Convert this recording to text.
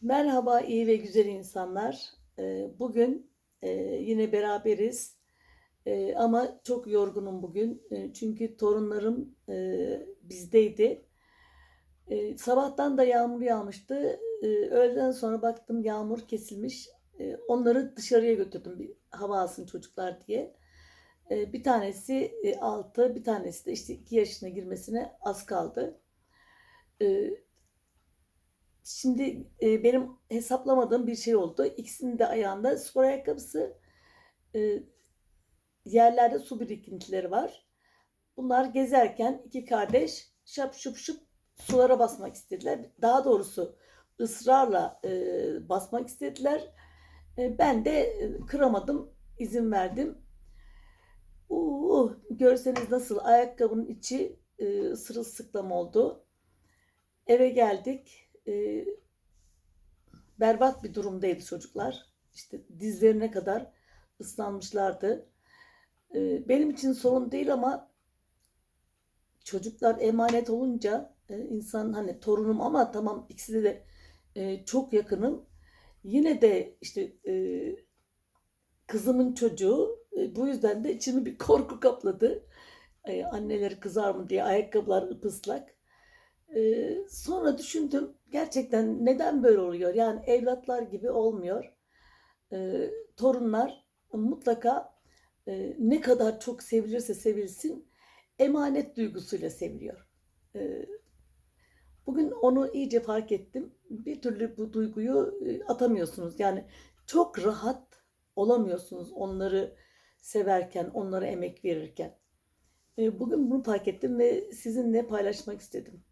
Merhaba iyi ve güzel insanlar. Ee, Bugün e, yine beraberiz. Ee, Ama çok yorgunum bugün. Ee, Çünkü torunlarım e, bizdeydi. Sabahtan da yağmur yağmıştı. Öğleden sonra baktım yağmur kesilmiş. Onları dışarıya götürdüm bir hava alsın çocuklar diye. Bir tanesi 6, bir tanesi de işte 2 yaşına girmesine az kaldı. Şimdi e, benim hesaplamadığım bir şey oldu. İkisinin de ayağında spor ayakkabısı, e, yerlerde su birikintileri var. Bunlar gezerken iki kardeş şap şup şup sulara basmak istediler. Daha doğrusu ısrarla e, basmak istediler. E, ben de kıramadım, izin verdim. Uh, görseniz nasıl ayakkabının içi e, sırılsıklam oldu. Eve geldik. E, berbat bir durumdaydı çocuklar. İşte dizlerine kadar ıslanmışlardı. Ee, benim için sorun değil ama çocuklar emanet olunca e, insan hani torunum ama tamam ikisi de e, çok yakınım. Yine de işte e, kızımın çocuğu e, bu yüzden de içimi bir korku kapladı. E, anneleri kızar mı diye ayakkabılar ıpıslak. E, sonra düşündüm gerçekten neden böyle oluyor? Yani evlatlar gibi olmuyor. E, torunlar mutlaka e, ne kadar çok sevilirse sevilsin emanet duygusuyla seviliyor. E, bugün onu iyice fark ettim. Bir türlü bu duyguyu e, atamıyorsunuz. Yani çok rahat olamıyorsunuz onları severken, onlara emek verirken. E, bugün bunu fark ettim ve sizinle paylaşmak istedim.